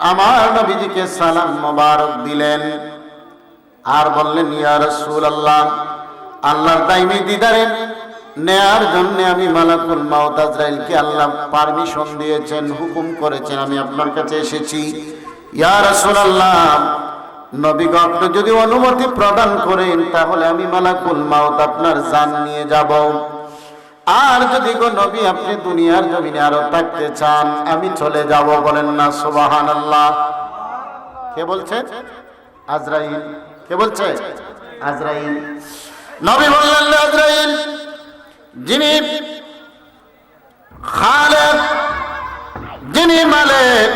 আমার নবীজিকে সালাম মোবারক দিলেন। আর বললেন, ইয়া রাসূলুল্লাহ, আল্লাহর দাইমি দিদারে, নেয়ার জন্য আমি মালাকুল মাউত আজরাইলকে আল্লাহ পারমিশন দিয়েছেন, হুকুম করেছেন, আমি আপনার কাছে এসেছি। ইয়া রাসূলুল্লাহ নবী গো আপনি যদি অনুমতি প্রদান করেন, তাহলে আমি মালাকুল মাউত আপনার জান নিয়ে যাব। আর যদি গো নবী আপনি দুনিয়ার জমিনে আরও থাকতে চান আমি চলে যাব বলেন না সুবহানাল্লাহ। কে বলছে? আজরাইল। কে বলছে? আজরাইল। নবী বললেন আজরাইল। যিনি খালেদ যিনি মালিক।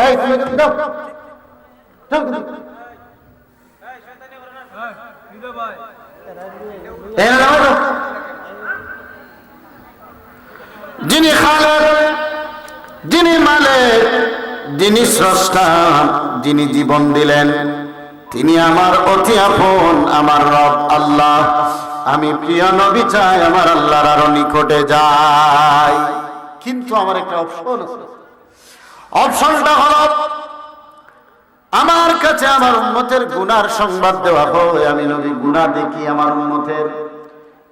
এই তুমি কিন্তু দাও। দাও কিন্তু। এই নাও, নাও। যিনি খালেক, যিনি মালিক, যিনি স্রষ্টা, যিনি জীবন দিলেন, তিনি আমার অতি আপন, আমার রব আল্লাহ। আমি প্রিয় নবী চাই, আমার আল্লাহর আরও নিকটে যাই। কিন্তু আমার একটা অপশন আছে। অপশনটা হলো, আমার কাছে আমার উন্মতের গুনার সংবাদ দেওয়া হয়। আমি নবী গুনাহ দেখি আমার উন্মতের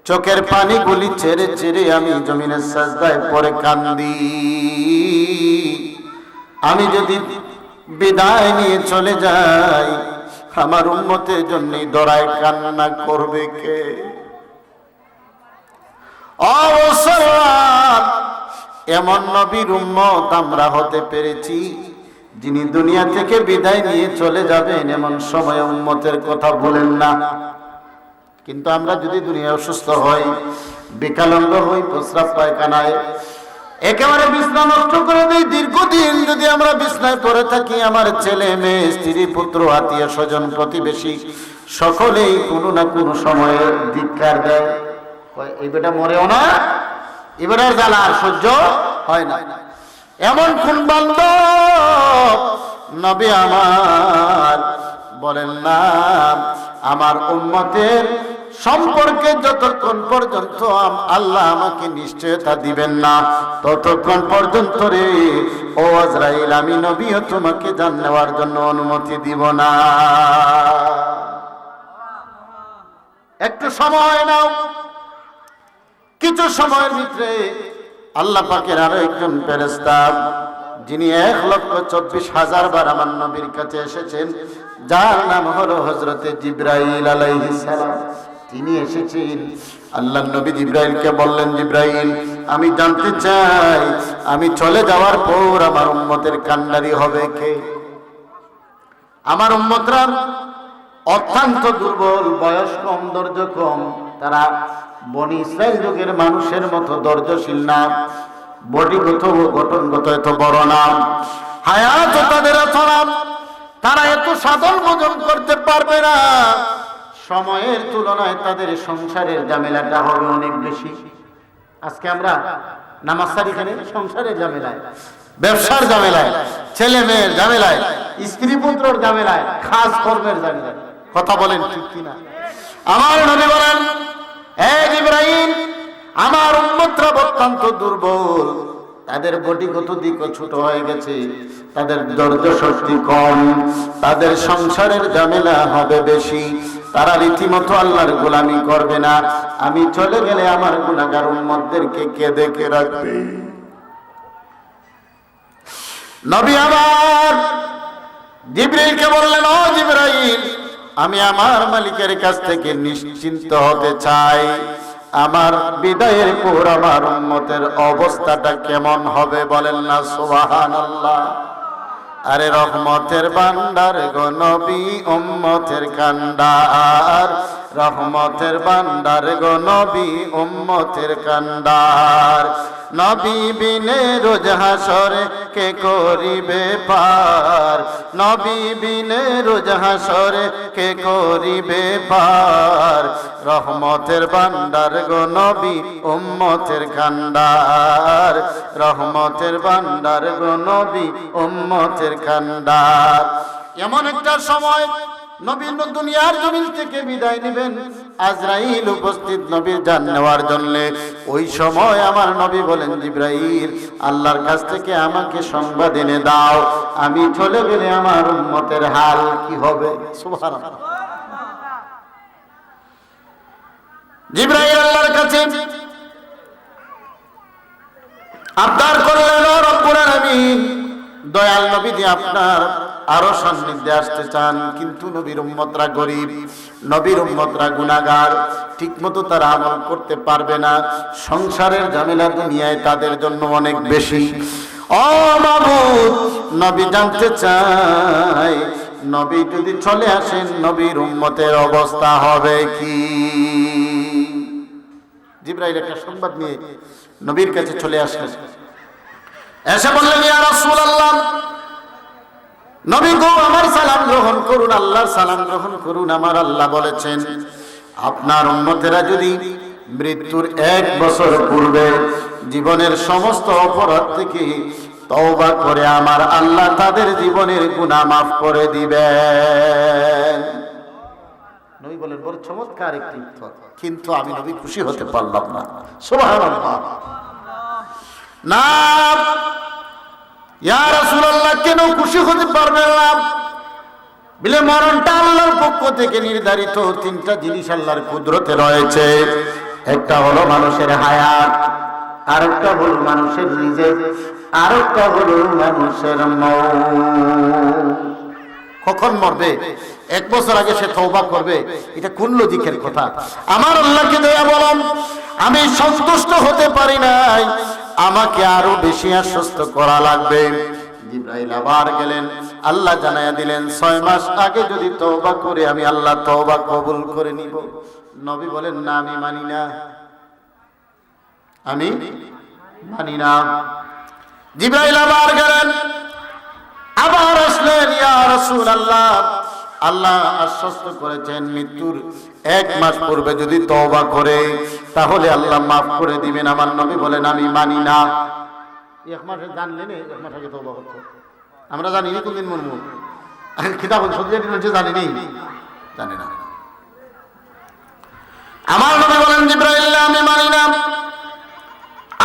চোখের পানি গুলি ছেড়ে ছেড়ে আমি জমিনের সাজদায় পরে কান্দি। আমি যদি বিদায় নিয়ে চলে যাই, আমার উন্মতের জন্য দরায় কান্না করবে কে? এমন নবীর উম্মত আমরা হতে পেরেছি, যিনি দুনিয়া থেকে বিদায় নিয়ে চলে যাবেন, এমন সময় উম্মতের কথা বলেন না। কিন্তু আমরা যদি দুনিয়া অসুস্থ হই বিকালঙ্গ হই, প্রস্রাব পায়খানায়, একেবারে বিছনা নষ্ট করে দিই, দীর্ঘদিন যদি আমরা বিছনায় পড়ে থাকি, আমার ছেলে, মেয়ে, স্ত্রী, পুত্র, আত্মীয় স্বজন, প্রতিবেশী, সকলেই কোনো না কোনো সময়ে ধিক্কার দেয়। এই বেটা মরেও না এবারের জ্বালা আর সহ্য হয় না। এমন কোন বান্ধব নবী আমার বলেন, না, আমার উম্মতের সম্পর্কে যতক্ষণ পর্যন্ত আল্লাহ আমাকে নিশ্চয়তা দিবেন না, ততক্ষণ পর্যন্ত রে, ও আজরাইল, আমি নবীও তোমাকে জান নেওয়ার জন্য অনুমতি দিব না। একটু সময় নাও। কিছু সময়ের ভিতরে আল্লাহ পাকের আরও একজন ফেরেস্তা যিনি এক লক্ষ চব্বিশ হাজার বার আমার নবীর কাছে এসেছেন, যার নাম হলো হজরতে জিব্রাইল আলাইহিস সালাম। তিনি এসেছেন। আল্লাহ নবী জিব্রাইলকে বললেন, জিব্রাইল, আমি জানতে চাই, আমি চলে যাওয়ার পর আমার উম্মতের কান্ডারি হবে কে? আমার উম্মতরা অত্যন্ত দুর্বল, বয়স কম ধৈর্য কম। তারা বনি ইসরায়েল যুগের মানুষের মতো ধৈর্যশীল না। বডিগত ও গঠনগত এত বড় নাম হায়াত তাদের এত তারা এত সাধন ভোজন করতে পারবে না। সময়ের তুলনায় তাদের সংসারের ঝামেলাটা হবে অনেক বেশি। আজকে আমরা নামাজ এখানে সংসারের ঝামেলায়, ব্যবসার ঝামেলায়, ছেলে মেয়ের ঝামেলায়, স্ত্রী পুত্রর ঝামেলায়, খাস কর্মের ঝামেলায়। কথা বলেন ঠিক কিনা? আমার নবী বলেন ইব্রাহিম আমার উম্মতরা অত্যন্ত দুর্বল। তাদের বডিগত দিকও ছোট হয়ে গেছে। তাদের ধৈর্য শক্তি কম। তাদের সংসারের ঝামেলা হবে বেশি। তারা রীতিমতো আল্লাহর গোলামি করবে না। আমি চলে গেলে আমার গুণাগার উম্মতদেরকে কে দেখে রাখবে? নবী আমার জিব্রাইলকে বললেন, ও জিব্রাইল, আমি আমার মালিকের কাছ থেকে নিশ্চিন্ত হতে চাই। আমার বিদায়ের পর আমার উম্মতের অবস্থাটা কেমন হবে বলেন না? সুবহানাল্লাহ। আরে রহমতের বান্দার গো নবী, উম্মতের কান্ডার। রহমতের বান্দার গো নবী, উম্মতের কান্ডার। নবী বিনে রোজ হাসরে কে করিবে পার? নবী বিনে রোজ হাসরে কে করিবে পার? রহমতের বান্দার গো উম্মতের কান্ডার। রহমতের বান্দার গো উম্মতের কান্ডার এমন একটা সময় নবী দুনিয়ার জমিন থেকে বিদায় নেবেন, আজরাইল উপস্থিত নবীর নেওয়ার জন্য। ওই সময় আমার নবী বলেন, জিব্রাইল, আল্লাহর কাছ থেকে আমাকে সংবাদ এনে দাও। আমি চলে গেলে আমার উম্মতের হাল কি হবে? জিব্রাইল আল্লাহর কাছে আবদার দয়াল নবী দিয়ে আপনার আরও সান্নিধ্যে আসতে চান, কিন্তু নবীর উম্মতরা গরিব। নবীর উম্মতরা গুনাহগার, ঠিকমতো তারা আমল করতে পারবে না। সংসারের ঝামেলা দুনিয়ায় তাদের জন্য অনেক বেশি। ও মাবুদ, নবী জানতে চাই, নবী যদি চলে আসেন, নবীর উম্মতের অবস্থা হবে কি? জিব্রাইল একটা সংবাদ নিয়ে নবীর কাছে চলে আসলেন। এসে বললেন ইয়া রাসূলুল্লাহ নবী গো আমার সালাম গ্রহণ করুন আল্লাহর সালাম গ্রহণ করুন। আমার আল্লাহ বলেছেন আপনার উম্মতেরা যদি মৃত্যুর এক বছর পূর্বে জীবনের সমস্ত অপরাধ থেকে তওবা করে আমার আল্লাহ তাদের জীবনের গুনাহ মাফ করে দিবেন। নবী বলেন বড় চমৎকার একটি কিন্তু আমি নবী খুশি হতে পারলাম না। সুবহানাল্লাহ। না। ইয়া রাসূলুল্লাহ, কেন খুশি হতে পারবেন না? বিলে মরণটা আল্লাহর পক্ষ থেকে নির্ধারিত তিনটা জিনিস আল্লাহর কুদরতে রয়েছে। একটা হলো মানুষের হায়াত, আরেকটা হলো মানুষের রিজেক, আরেকটা হলো মানুষের কখন মরবে? এক বছর আগে সে তওবা করবে, এটা কোন লজিকের কথা? আমার আল্লাহকে দয়া বলম আমি সন্তুষ্ট হতে পারি নাই। আমাকে আরও বেশি আশ্বস্ত করা লাগবে। জিব্রাইল আবার গেলেন। আল্লাহ জানায়া দিলেন, ছয় মাস আগে যদি তওবা করে আমি আল্লাহ তওবা কবুল করে নিব। নবী বলেন, না, আমি মানি না। আমি মানি না। জিব্রাইল আবার গেলেন। আবার আসলেন, ইয়া রাসূলুল্লাহ। আল্লাহ আশ্বস্ত করেছেন মৃত্যুর এক মাস পূর্বে যদি তওবা করে তাহলে আল্লাহ মাফ করে দিবেন। আমার নবী বলেন আমি মানি না। এক মাসে জানলেন এক মাস আগে তওবা করতে। আমরা জানি না কোনদিন মরমু কিতাব সত্যি হচ্ছে জানি নেই। জানি না। আমার নবী বলেন জিব্রাইল আমি মানি না।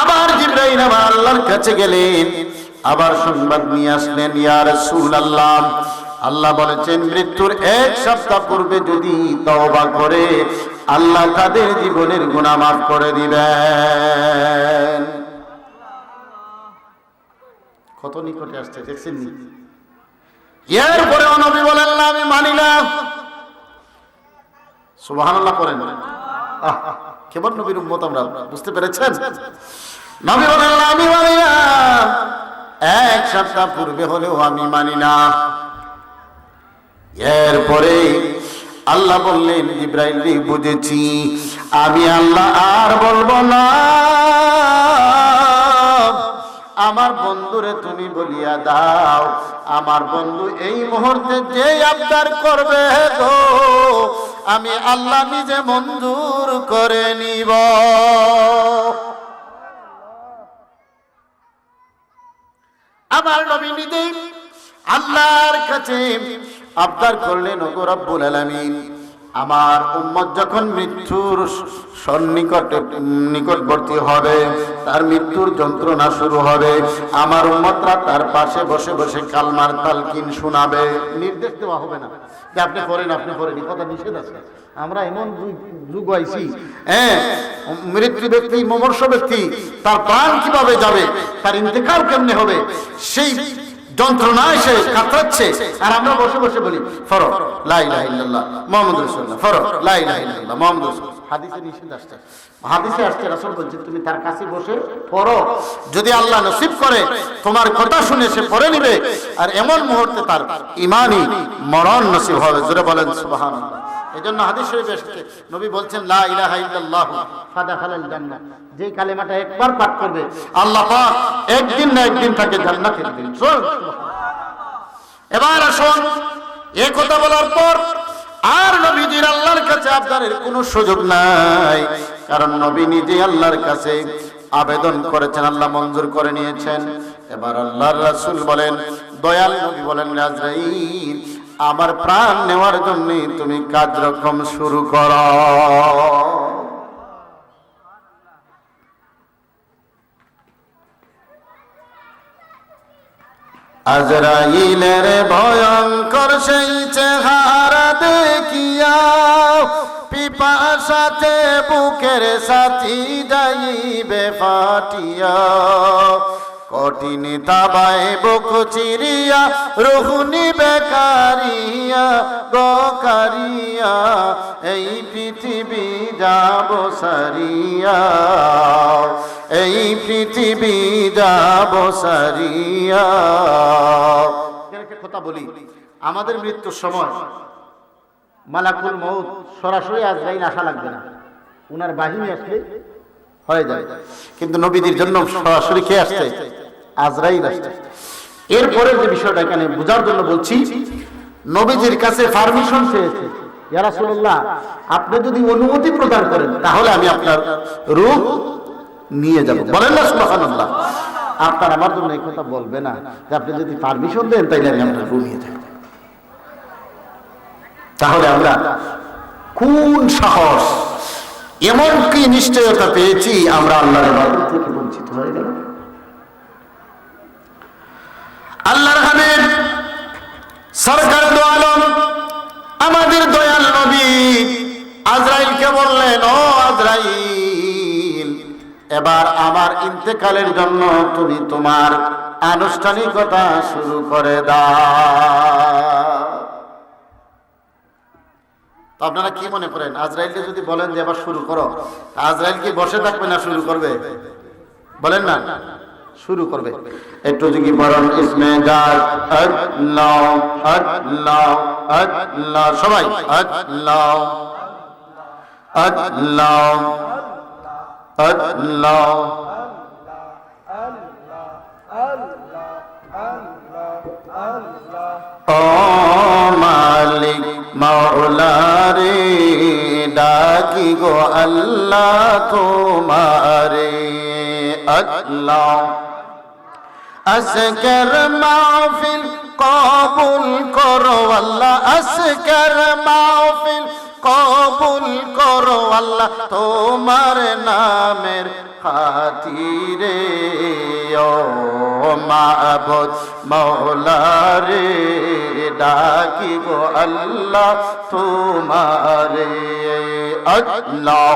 আবার জিব্রাইল আবার আল্লাহর কাছে গেলেন। আবার সংবাদ নিয়ে আসলেন ইয়া রাসূলুল্লাহ আল্লাহ বলেছেন মৃত্যুর এক সপ্তাহ পূর্বে যদি তওবা করে আল্লাহ তাদের জীবনের গুনাহ মাফ করে দিবেন। কত নিকটে আসছে দেখছেন নি এরপরে নবী বলেন না আমি মানি না। সুবহানাল্লাহ করেন আহ, কেমন নবীর উম্মত আমরা বুঝতে পেরেছেন? নবী বলেন আমি মানি না। এক সপ্তাহ পূর্বে হলেও আমি মানি না। এরপরে আল্লাহ বললেন, ইব্রাহিম বুঝেছি। আমি আল্লাহ আর বলব না। আমার বন্ধুরে তুমি বলিয়া দাও। আমার বন্ধু এই মুহূর্তে যে আবদার করবে গো, আমি আল্লাহ নিজে মঞ্জুর করে নিব। আমার নবী নিজেই আল্লাহর কাছে আবদার করলেন, ওগো রব্বুল আলামিন, আমার উম্মত যখন মৃত্যুর সন্নিকটে, নিকটবর্তী হবে, তার মৃত্যুর যন্ত্রণা শুরু হবে, আমার উম্মতরা তার পাশে বসে বসে কালমার তালকিন শোনাবে। নির্দেশ দেওয়া হবে না। যে আপনি করেন আপনি করেন কথা নিষেধ আছে। আমরা এমন যুগ আইছি হ্যাঁ মৃত্যু ব্যক্তি, মমর্ষ ব্যক্তি, তার প্রাণ কীভাবে যাবে, তার ইন্তেকাল কেমনে হবে, সেই যন্ত্রণায় সে কাতরাচ্ছে। আর আমরা বসে বসে বলি ফরো লাই লাই মোহাম্মদ রাসূলুল্লাহ ফরো লাই লাহ ইল্লাল্লাহ মোহাম্মদ রাসূলুল্লাহ। হাদিসে নিষেধ আসছে। হাদিসে আসছে, রাসূল বলছে, তুমি তার কাছে বসে পড়ো। যদি আল্লাহ নসিব করে, তোমার কথা শুনে সে পড়ে নিবে। আর এমন মুহূর্তে তার ইমানই মরণ নসিব হবে। জোরে বলেন, সুবহানাল্লাহ। এই জন্য হাদিস নবী বলছেন, লা ইলাহা ইল্লাল্লাহ, ফাদাখালাল জান্নাহ। যে কালেমাটা একবার পাঠ করবে, আল্লাহ পাক একদিন না একদিন তাকে জান্নাতে এবার আসুন এই কথা বলার পর আর নবীজির আল্লাহর কাছে আবদারের কোনো সুযোগ নাই। কারণ নবী নিজে আল্লাহর কাছে আবেদন করেছেন, আল্লাহ মঞ্জুর করে নিয়েছেন। এবার আল্লাহর রাসূল বলেন, দয়াল নবী বলেন আজরাইল আমার প্রাণ নেওয়ার জন্য তুমি কার্যক্রম শুরু করো। আজরাইলের ভয়ঙ্কর সেই চেহারা দেখিয়া পিপাসাতে বুকের সাথী যাইবে ফাটিয়া কঠিন তাবায় বুক চিরিয়া রহুনি বেকারিয়া গকারিয়া এই পৃথিবী যাব সারিয়া এই পৃথিবী যাব সারিয়া। কথা বলি আমাদের মৃত্যুর সময়। মালাকুল মৌত সরাসরি আজরাইল আসা লাগবে না। উনার বাহিনী আসলে হয়ে যায় কিন্তু নবীদের জন্য সরাসরি কে আসছে? আজরাইল আসছে। এরপরে যে বিষয়টা এখানে বোঝার জন্য বলছি, নবীজির কাছে পারমিশন চেয়েছে, ইয়া রাসূলুল্লাহ, আপনি যদি অনুমতি প্রদান করেন, তাহলে আমি আপনার রূপ নিয়ে যাব। বলেন না, সুবহানাল্লাহ। আপনার আমার জন্য এই কথা বলবে না, যে আপনি যদি পারমিশন দেন, তাইলে আমি আপনার রূপ নিয়ে যাব। তাহলে আমরা কোন সাহস এমন কি নিশ্চয়তা পেয়েছি, আমরা আল্লাহর থেকে বঞ্চিত হয়ে গেল আল্লাহর হাবিব সরকার দো আলম আমাদের দয়াল নবী আজরাইলকে বললেন, ও আজরাইল, এবার আমার ইন্তেকালের জন্য তুমি তোমার আনুষ্ঠানিকতা শুরু করে দাও। তো আপনারা কি মনে করেন, আজরাইলকে যদি বলেন যে এবার শুরু করো আজরাইল কি বসে থাকবে না শুরু করবে? বলেন না। শুরু করবে। একটু যদি বলেন, ইসমে গার আল্লাহ আল্লাহ আল্লাহ সবাই আল্লাহ আল্লাহ আল্লাহ ও মালিক, মাওলারে ডাকি গো আল্লাহ তোমারে। আল্লাহ আসকর মাহফিল কবুল করো আল্লাহ আসকর মাহফিল কবুল করো আল্লাহ, তোমার নামের খাতিরে ও মাবুদ মৌলারে ডাকি গো আল্লাহ তোমারে। আল্লাহ।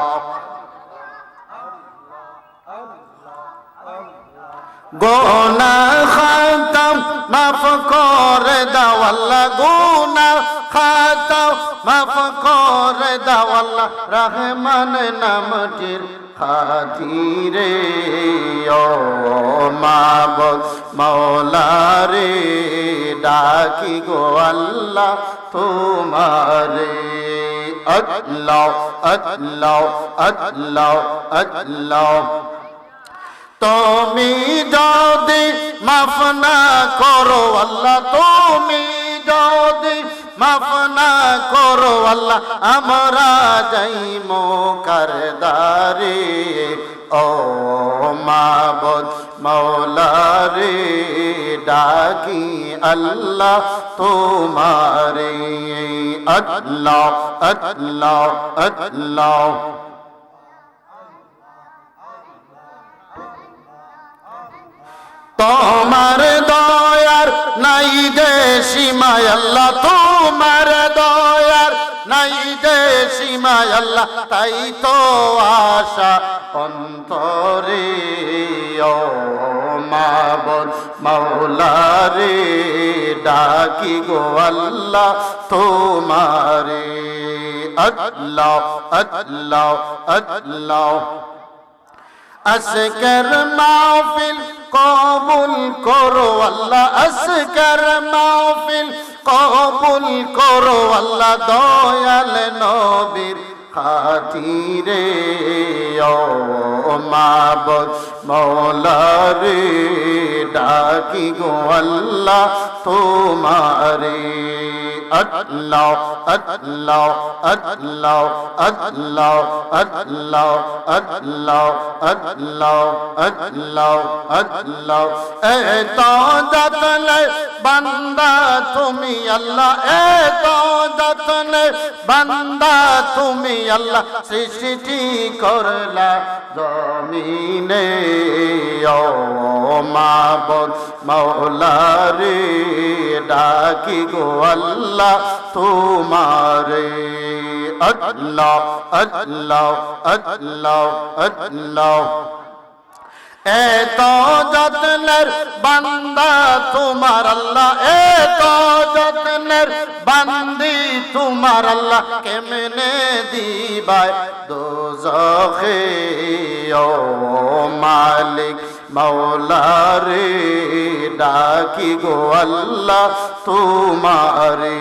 গোনা খাতাম, মাফ করে দাও আল্লাহ, গোনা খাতাম, মাফ করে দাও আল্লাহ, রহমান নামটির খাতিরে। ও মাবদ মৌলারে, ডাকি গো আল্লাহ তোমারে। আল্লাহ আল্লাহ আল্লাহ আল্লাহ তুমি যদি মাফ না করো আল্লাহ, তুমি যদি মাফ না করো আল্লাহ, আমরা যাইম কারদারে ও মাবদ মৌলারে, ডাকি আল্লাহ তোমারে। আল্লাহ আল্লাহ আল্লাহ। তোমার দয়ার নাই যে সীমায় আল্লাহ, তোমার দয়ার নাই যে সীমায় আল্লাহ, তাই তো আশা অন্তরে ও মাবদ মৌলারে ডাকি গো আল্লাহ তোমারে। আল্লাহ আল্লাহ আল্লাহ। আসকর মাহফিল কবুল করো আল্লাহ আসকর মাহফিল কবুল করো আল্লাহ, দয়াল নবীর খাতিরে। ও মাবদ মৌলারে ডাকি গো আল্লাহ তোমারে। বান্দা তুমি আল্লাহ, এ যতনে বান্দা তুমি আল্লাহ, সৃষ্টি করলা জমিনে। ও মাবদ মৌলারে ডাকি গো আল্লাহ। তোমারে। আল্লাহ আল্লাহ আল্লাহ আল্লাহ। এত যত্নের বান্দা তোমার আল্লাহ, এত যত্নের বান্দি তোমার আল্লাহ। কেমনে দিবাই দোজখে ও মালিক? মৌলারে ডাকি গো আল্লাহ তোমারে।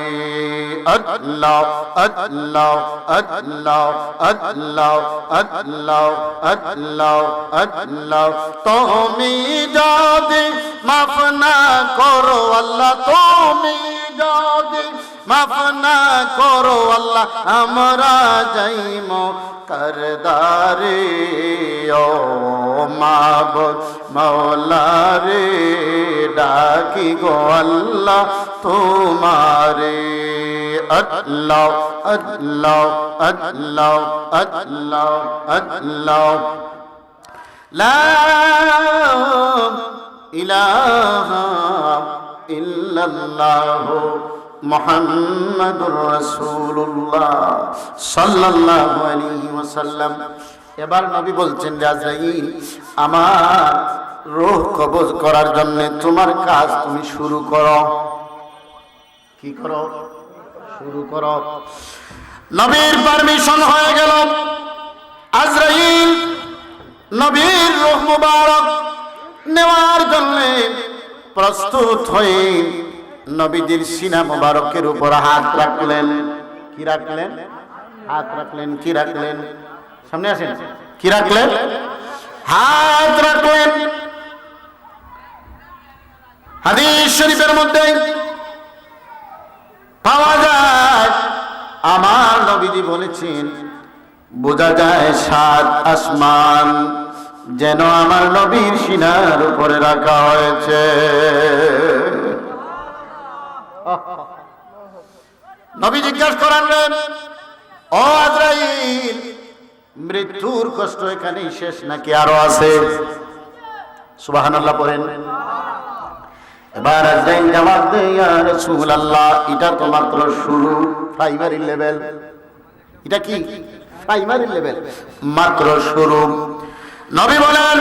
আল্লাহ আল্লাহ আল্লাহ আল্লাহ আল্লাহ আল্লাহ আল্লাহ। তুমি যদি মাফ না করো আল্লাহ, তুমি যদি মাফ না করো আল্লাহ, আমরা যাইম করদারে ও মাবুদ মৌলারে ডাকি গো আল্লাহ তোমারে আল্লাহ আল্লাহ আল্লাহ আল্লাহ আল্লাহ লা ইলাহা ইল্লাল্লাহ মোহাম্মদুর রসুল্লাহ সাল্লাহ আলী ওসাল্লাম এবার নবী বলছেন রাজরাইল আমার রোহ কবজ করার জন্য তোমার কাজ তুমি শুরু করো। কি করো? শুরু করো। নবীর পারমিশন হয়ে গেল। আজরাইল নবীর রোহ মুবারক নেওয়ার জন্য প্রস্তুত হয়ে নবীজির সিনা মুবারকের উপর হাত রাখলেন। কি রাখলেন? হাত রাখলেন, কি রাখলেন? সামনে আসেন। কি রাখলেন? হাত রাখলেন। হাদিস শরীফের মধ্যে পাওয়া যায়, আমার নবীজি বলেছেন, বোঝা যায় সাত আসমান যেন আমার নবীর সিনার উপরে রাখা হয়েছে। নবী জিজ্ঞাসা করালেন, ও আজরাইল, মৃত্যুর কষ্ট এখানেই শেষ নাকি আরও আছে? সুবহানাল্লাহ পড়েন, এবার আজরাইল জবাব দেয় রাসূলুল্লাহ, এটা তো মাত্র শুরু, প্রাইমারি লেভেল। এটা কি? প্রাইমারি লেভেল, মাত্র শুরু। নবী বলেন,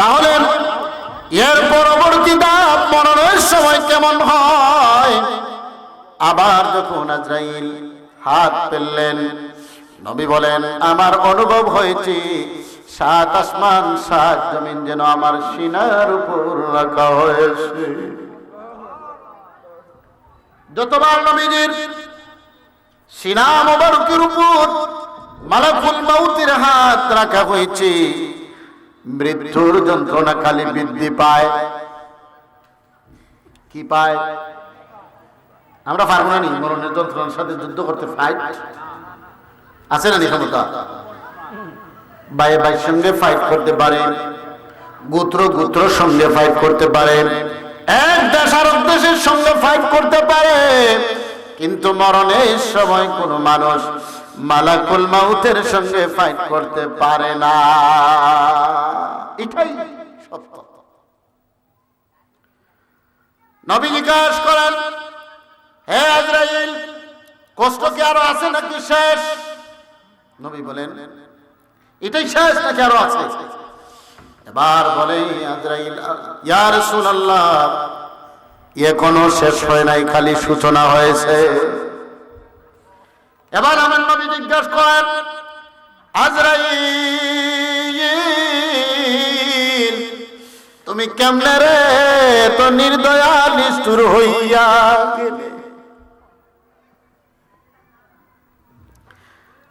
তাহলে এর পরবর্তী ধাপ মরণের সময় কেমন হয়? আবার যখন আজরাইল হাত পেললেন, নবী বলেন, আমার অনুভব হয়েছে, সাত আসমান, সাত জমিন যেন আমার সিনার উপর রাখা হয়েছে। যতবার নবীজির সিনা মোবারকের উপর মালাকুল মাউতের হাত রাখা হয়েছে মৃত্যুর যন্ত্রণা খালি বৃদ্ধি পায়। কি পায়? আমরা পারব না নি, মরণের যন্ত্রণার সাথে যুদ্ধ করতে ফাইট আছে না ক্ষমতা? ভাই ভাইয়ের সঙ্গে ফাইট করতে পারেন, গোত্র গোত্রর সঙ্গে ফাইট করতে পারেন, এক দেশ আর দেশের সঙ্গে ফাইট করতে পারে কিন্তু মরণের সময় কোন মানুষ মালাকুল মাউতের সঙ্গে ফাইট করতে পারে না। এটাই সত্য। নবী জিজ্ঞাসা করেন, হে আজরাইল, কষ্ট কি আরও আছে নাকি শেষ? নবী বলেন, এটাই শেষ নাকি আরও আছে? এবার বলে, আজরাইল, ইয়া রাসূলুল্লাহ, এখনও শেষ হয় নাই, খালি সূচনা হয়েছে। এবার আমার নবী জিজ্ঞাসা করেন, আজরাইল, তুমি কেমনে রে? তো নির্দয়া নিষ্ঠুর হইয়া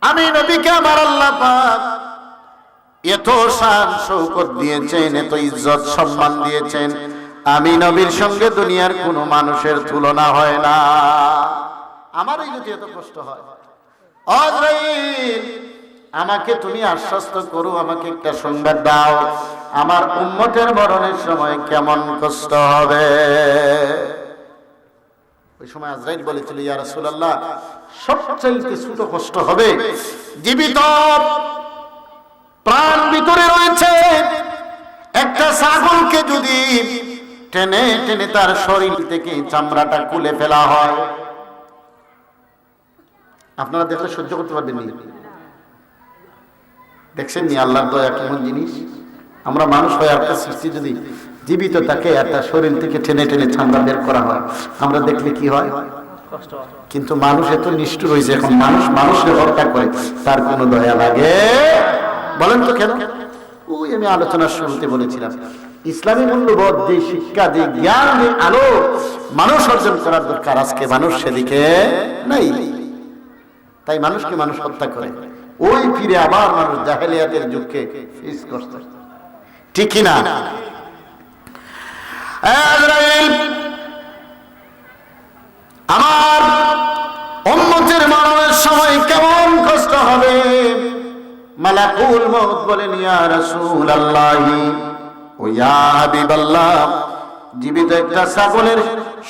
আমি নবীকে আমার আল্লাহ এত শান শৌকত দিয়েছেন, এত ইজ্জত সম্মান দিয়েছেন। আমি নবীর সঙ্গে দুনিয়ার কোনো মানুষের তুলনা হয় না। আমারই যদি এত কষ্ট হয়। আমাকে তুমি আশ্বস্ত করো, আমাকে একটা সংবাদ দাও। আমার উম্মতের মরণের সময় কেমন কষ্ট হবে? ওই সময় আজরাইল বলেছিল, ইয়া রাসূলুল্লাহ, সবচাইতে ছোট কষ্ট হবে জীবিত। প্রাণ ভিতরে রয়েছে। একটা ছাগলকে যদি টেনে টেনে তার শরীর থেকে চামড়াটা খুলে ফেলা হয় আপনারা দেখলে সহ্য করতে পারবেন নি। দেখছেন নি, আল্লাহর দয়া কেমন জিনিস? আমরা মানুষ হয়ে একটা সৃষ্টি যদি জীবিত তাকে একটা শরীর থেকে টেনে টেনে চামড়া বের করা হয়। আমরা দেখলে কি হয়? কিন্তু মানুষ এত নিষ্ঠুর হয়েছে এখন। মানুষ মানুষের হত্যা করে, তার কোনো দয়া লাগে? বলেন তো কেন? ওই আমি আলোচনার শুরুতে বলেছিলাম, ইসলামী মূল্যবোধ, যে শিক্ষা, যে জ্ঞান, যে আলো মানুষ অর্জন করার দরকার। আজকে মানুষ সেদিকে নাই। তাই মানুষকে মানুষ হত্যা করে। ওই ফিরে আবার মানুষ জাহেলিয়াতের যুগকে ফেস করছে। ঠিক আজরাইল, আমার উম্মতের মরণের সময় কেমন কষ্ট হবে? মালাকুল মউত বলেন, ইয়া ও ইয়া হাবিবাল্লাহ, জীবিত একটা ছাগলের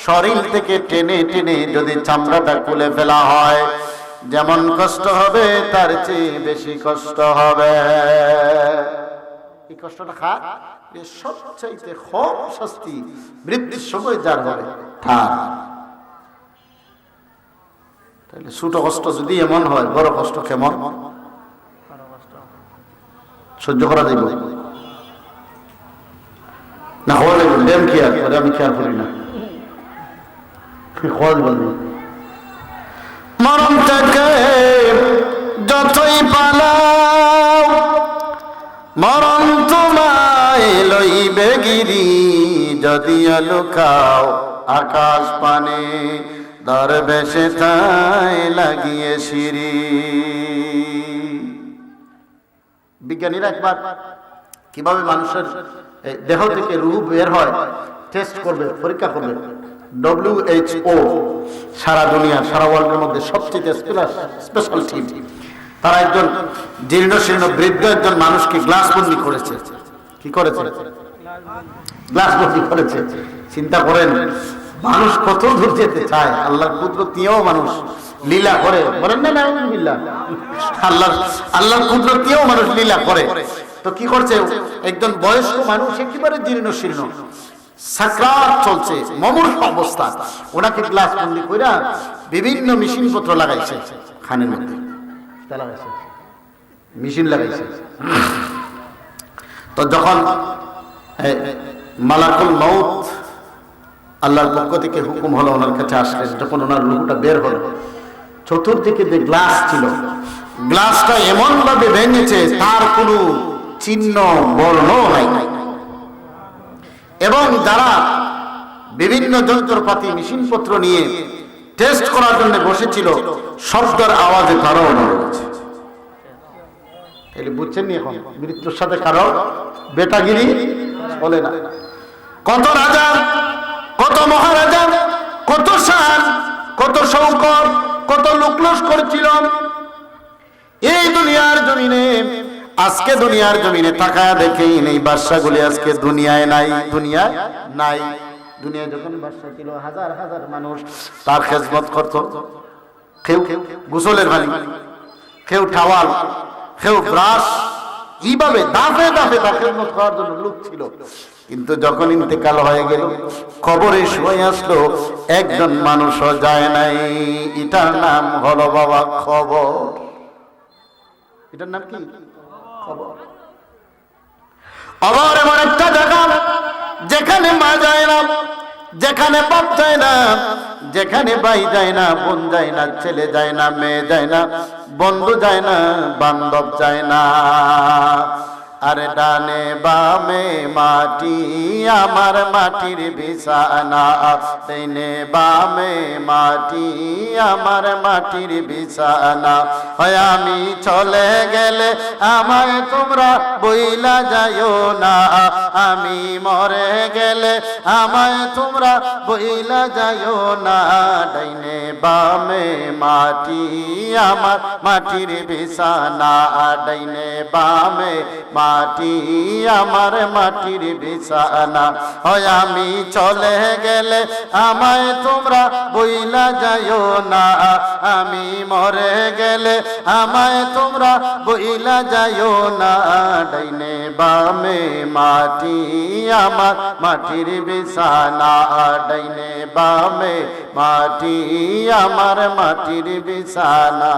শরীর থেকে টেনে টেনে যদি চামড়াটা খুলে ফেলা হয় যেমন কষ্ট হবে, তার চেয়ে বেশি কষ্ট হবে। এই কষ্টটা খা সবচাইতে কম শাস্তি বৃদ্ধির সময় যার হবে তার তাহলে ছোট কষ্ট যদি এমন হয়, বড় কষ্ট কেমন? সহ্য করা যাইব। না হওয়া যাইব ড্যাম কেয়ার করে, আমি কেয়ার করি না? যাইব? না। যতই পালাও, মরণ তোমায় লইবে গিরি। যদি লুকাও আকাশ পানে, দরবেশে তাই লাগিয়ে সিঁড়ি। বিজ্ঞানীরা একবার কীভাবে মানুষের দেহ থেকে রূপ বের হয় টেস্ট করবে, পরীক্ষা করবে। ডব্লিউএইচও সারা দুনিয়া, সারা ওয়ার্ল্ডের মধ্যে সবচেয়ে স্পেশাল টিম তারা একজন জীর্ণ শীর্ণ বৃদ্ধ একজন মানুষকে গ্লাস বন্দি করেছে। কি করেছে? গ্লাস বন্দি করেছে। চিন্তা করেন, মানুষ কত দূর যেতে চায়? আল্লাহর কুদরত নিয়েও মানুষ লীলা করে। বলেন না আল্লাহ আল্লাহর কুদরত নিয়েও মানুষ লীলা করে। তো কি করছে? একজন বয়স্ক মানুষ একেবারে জীর্ণ শীর্ণ চলছে মমূর্ষ অবস্থা। ওনাকে গ্লাস বন্দি কইরা বিভিন্ন মেশিন পত্র লাগাইছে। খানের মধ্যে। মেশিন লাগাইছে। তো যখন মালাকুল মৌত আল্লাহর পক্ষ থেকে হুকুম হলো ওনার কাছে আসলে, যখন ওনার রুহুটা বের হলো, চতুর্দিকে যে গ্লাস ছিল, গ্লাসটা এমন ভাবে ভেঙেছে, তার কোনো চিহ্ন, বর্ণ নাই। এবং যারা বিভিন্ন যন্ত্রপাতি, মেশিনপত্র নিয়ে টেস্ট করার জন্য বসেছিল শব্দের আওয়াজে তারাও মরে গেছে বুঝছেন নি এখন? মৃত্যুর সাথে কারও বেটাগিরি চলে না। কত রাজা, কত মহারাজা, কত শান কত শৌকর কত লুকলুস করেছিল এই দুনিয়ার জমিনে, আজকে দুনিয়ার জমিনে তাকায় দেখেই নেই বাদশাগুলি আজকে দুনিয়ায় নাই দুনিয়ায় নাই। দুনিয়ায় যখন বাদশা ছিল, হাজার হাজার মানুষ তার খেজমত করত। কেউ গোসলের পানি কেউ টাওয়াল কেউ ব্রাশ, এইভাবে দাফে দাফে তার খেদমত করার জন্য লোক ছিল। কিন্তু যখন ইন্তেকাল হয়ে গেল খবরে শুয়ে আসলো, একজন মানুষও যায় নাই। এটার নাম হলো বাবা খবর। এটার নাম কি? খবর। আবার এমন একটা জায়গা, যেখানে মা যায় না। যেখানে বাপ যায় না, যেখানে ভাই যায় না, বোন যায় না, ছেলে যায় না, মেয়ে যায় না, বন্ধু যায় না, বান্ধব যায় না। আর ডানে বামে মাটি, আমার মাটির বিছানা। ডাইনে বামে মাটি, আমার মাটির বিছানা। হয় আমি চলে গেলে আমায় তোমরা বইলা যাইও না। আমি মরে গেলে আমায় তোমরা বইলা যাইও না। ডাইনে বামে মাটি, আমার মাটির বিছানা। ডাইনে বামে মাটি, আমার মাটির বিছানা। হয় আমি চলে গেলে আমায় তোমরা বইলা যাইও না। আমি মরে গেলে আমায় তোমরা বইলা যাইও না। ডাইনে বামে মাটি, আমার মাটির বিছানা। ডাইনে বামে মাটি, আমার মাটির বিছানা।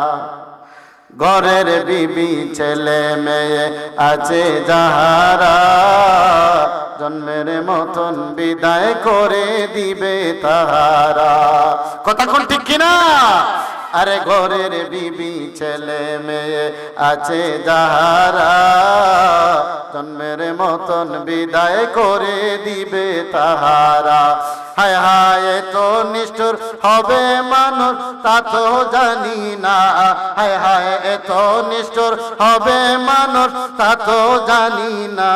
ঘরের বিবি ছেলে মেয়ে আছে যাহারা, জন্মের মতন বিদায় করে দিবে তাহারা। কথা কোন ঠিক কিনা? আরে ঘরের বিবি ছেলে মেয়ে আছে যাহারা, জন্মের মতন বিদায় করে দিবে তাহারা। হায় হায় তো নিষ্ঠুর হবে মানুষ, তা তো জানি না। হায় হায় এত নিষ্ঠুর হবে মানুষ, তা তো জানি না।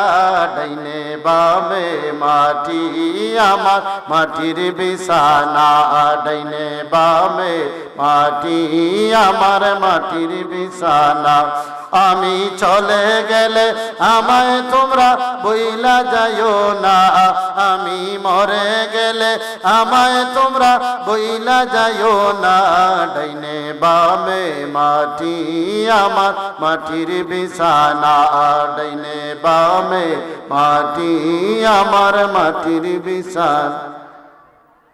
ডাইনে বামে মাটি আমার, মাটির বিছানা। ডাইনে বামে মাটি আমার, মাটির বিছানা। আমি চলে গেলে আমায় তোমরা বইলা যাইও না। আমি মরে গেলে আমায় তোমরা বইলা যাইও না। ডাইনে বামে মাটি, আমার মাটির বিছানা। ডাইনে বামে মাটি, আমার মাটির বিছানা।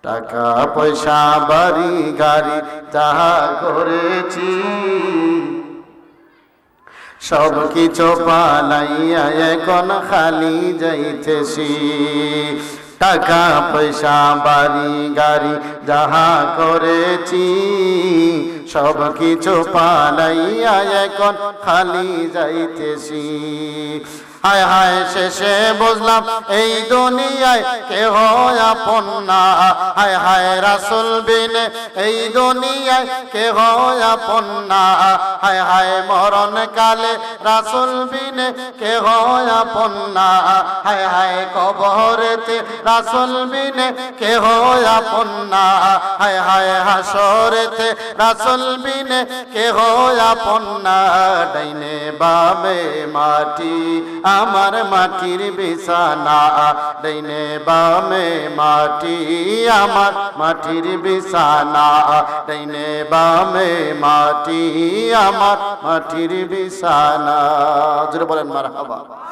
টাকা পয়সা, বাড়ি, গাড়ি যাহা করেছি। সব কিছু পালাইয়া এখন খালি যাইতেছি। টাকা, পয়সা, বাড়ি, গাড়ি, যাহা করেছি সব কিছু পালাইয়া এখন খালি যাইতেছি। হায় হায় শেষে বুঝলাম এই দুনিয়ায় কেহ আপন না। হায় হায় রাসুল বিনে, এই দুনিয়ায় কেহ আপন না। হায় হায় মরণ কালে রাসুল বিনে, কেহ আপন না। হায় হায় কবরেতে রাসুল বিনে, কেহ আপন না। হায় হায় হাসরেতে রাসুল বিনে, কেহ আপন না। ডাইনে বামে মাটি আমার মাটির বিছানা, ডাইনে বামে মাটি, আমার মাটির বিছানা, ডাইনে বামে মাটি, আমার মাটির বিছানা। জোরে বলেন, মারহাবা।